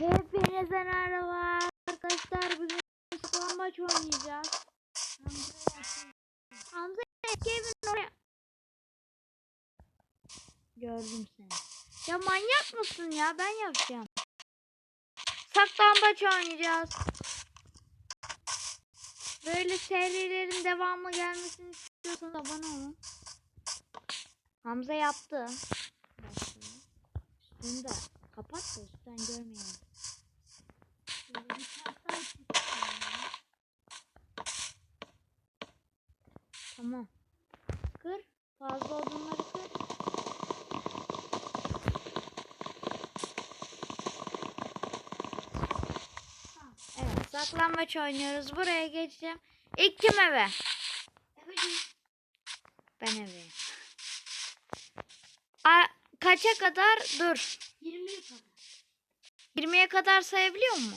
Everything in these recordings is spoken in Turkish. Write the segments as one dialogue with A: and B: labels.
A: Hepinize merhaba arkadaşlar. Bugün spor maç oynayacağız. Hamza Kevin oraya. Gördüm seni. Ya manyak mısın ya? Ben yapacağım. Saklambaç oynayacağız. Böyle serilerin devamı gelmesini istiyorsanız abone olun. Hamza yaptı. Şimdi kapat da üstten görmeyelim. Tamam. Kır. Fazla odunları kır. Evet. Saklambaç oynuyoruz. Buraya geçeceğim. İlk kim eve? Ben eve. A kaça kadar? Dur.
B: 20'ye kadar.
A: 20'ye kadar sayabiliyor mu?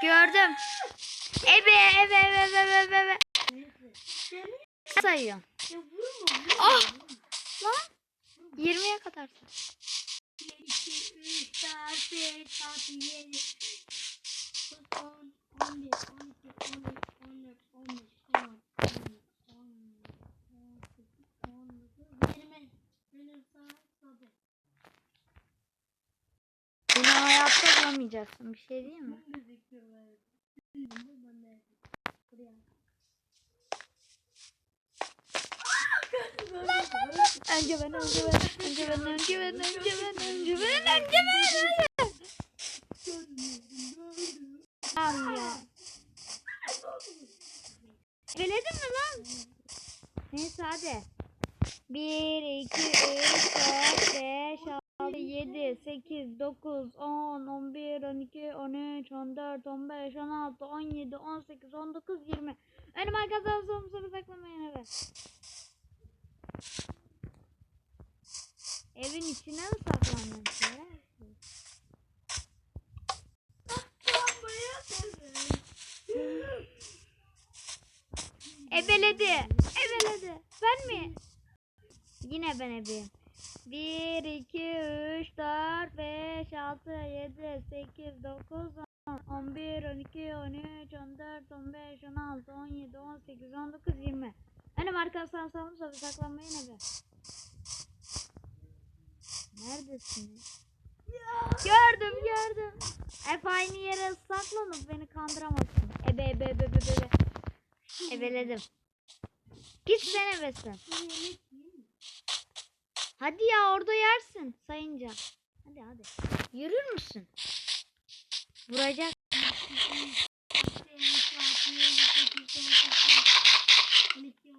A: Gördüm. Ebe ebe ebe ebe ebe ebe. Sayıyorum. Ah! Lan! 20'ye kadar say. 2, 3, 4, 5, 6, 7, 10, 11, 12, 13, Yapmayacaksın bir şey değil mi? Önce ben, önce ben, önce ben, önce ben, önce ben, önce ben, önce ben, Tamam ya. Eledin mi lan? Neyse hadi. 1, 2, 3, 4, 5, 6. 6, 7, 8, 9, 10, 11, 12, 13, 14, 15, 16, 17, 18, 19, 20. Önüm arkadaşlar sorumuza bir saklamayın eve. Evin içine mi saklandın? Ebeledi. E, Ebeledi. Ben mi? Yine ben ebeyim. 1, 2, 3, 4, 5, 6, 7, 8, 9, 10, 11, 12, 13, 14, 15, 16, 17, 18, 19, 20. Benim arkadaşlar sanırsa saklanmayı ne be? Neredesiniz? Gördüm gördüm. Hep aynı yere saklanıp beni kandıramazsın. Ebe ebe ebe ebe ebe. Ebeledim. Git sen ebesin. Hadi ya orada yersin sayınca. Hadi hadi. Yürür müsün? Vuracak. Gördüm. Kesinlikle.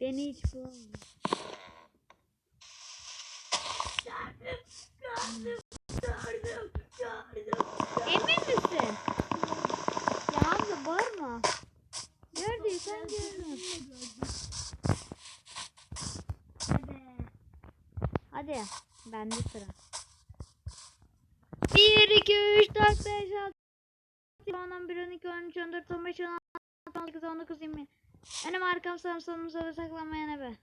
A: Beni hiç bulamıyor.
B: Yardım, yardım,
A: yardım, Emin misin? Ya amca bağırma. Neredeysen görürüm. Hadi. Hadi. Bende sıra. 1, 2, 3, 4, 5, 6, 10, 11, 12, 13, 14, 15, 16, 18, 19, 20. Önüm arkam sağım solumuza ve saklanmayan ebe.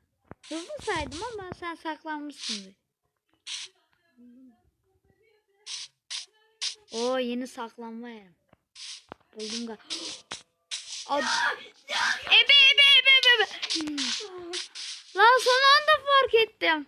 A: Hızlı saydım ama sen saklanmışsındır. O yeni saklanma yerim. Buldum ga. ebe ebe ebe ebe. ebe. Lan son anda fark ettim.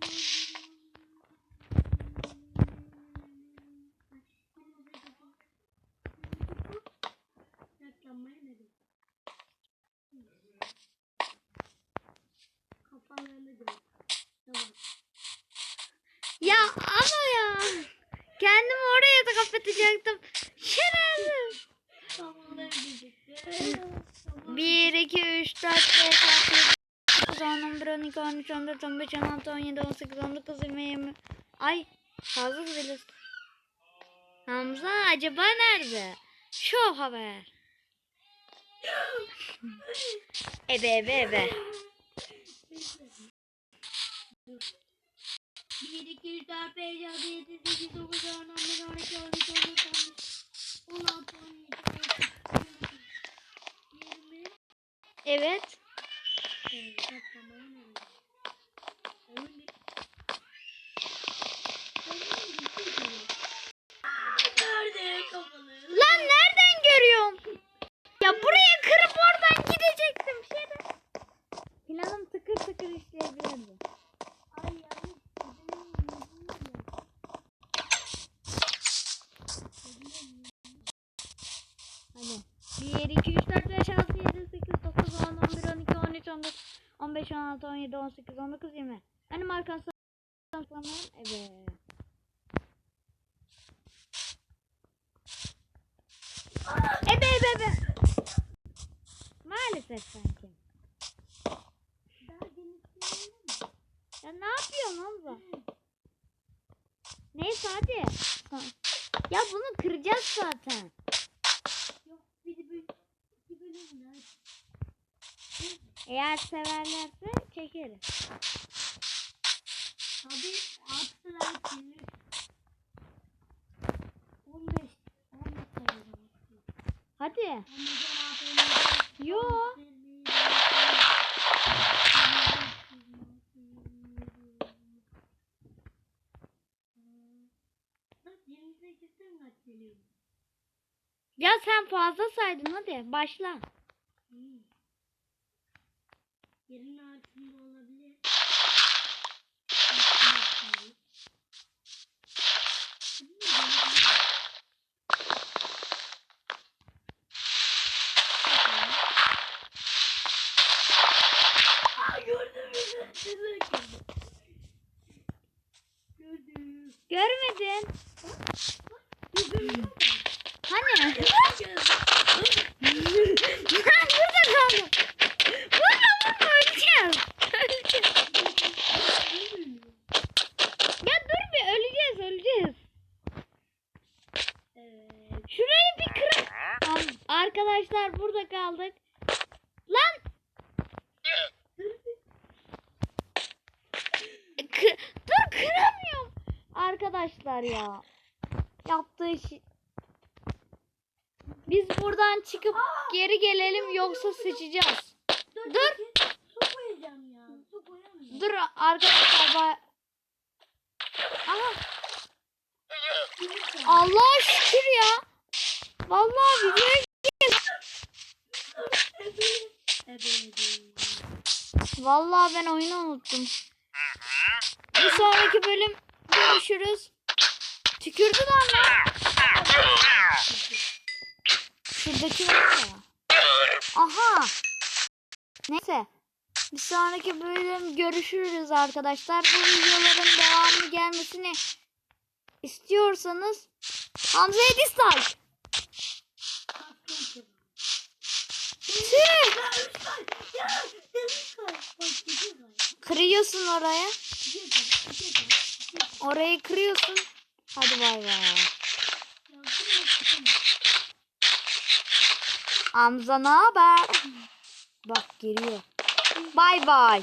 A: 1, 2, 3, 4, 5, 6, 7, 8, 10, 11, 12, 13, 14, 15, 16, 17, 18, 19, 20, 20. Ay fazla güzeliz. Hamza acaba nerede? Şov haber. ebe ebe ebe. 1, 2, 3, 4, 5, 6, 7, 8, 9, 10, 11, 12, 13, 14, 15, 16, 17. Evet. Lan nereden görüyorum? Ya buraya kırıp oradan gidecektim. Şeyden. Planım tıkır tıkır işleyebilirdi. Hadi. Bir, iki, 15, 16, 17, 18, 19, 20. Benim arkamdan saklanmam. Evet. Ebe ebe ebe. Maalesef sanki. Ya ne yapıyorsun Hamza? Neyse hadi. Ya bunu kıracağız zaten. Eğer severlerse çekerim. Tabii attılar ki 15 15 Hadi. Yo. Ya sen fazla saydın hadi başla.
B: எல்லாத்தையும்
A: Arkadaşlar burada kaldık. Lan! K Dur kıramıyorum. Arkadaşlar ya. Yaptığı şey. Biz buradan çıkıp Aa, geri gelelim dur, yoksa dur, sıçacağız. Dur. Dur. Su ya. Su Dur arkadaşlar. Aha. Allah şükür ya. Vallahi videoya Vallahi ben oyunu unuttum. Bir sonraki bölüm görüşürüz. Tükürdü anne! Şuradaki var ya. Aha. Neyse. Bir sonraki bölüm görüşürüz arkadaşlar. Bu videoların devamı gelmesini istiyorsanız Hamza'ya dislike. Fatih. Kırıyorsun oraya. Orayı kırıyorsun. Hadi bay bay. Amza ne haber? Bak geliyor. Bay bay.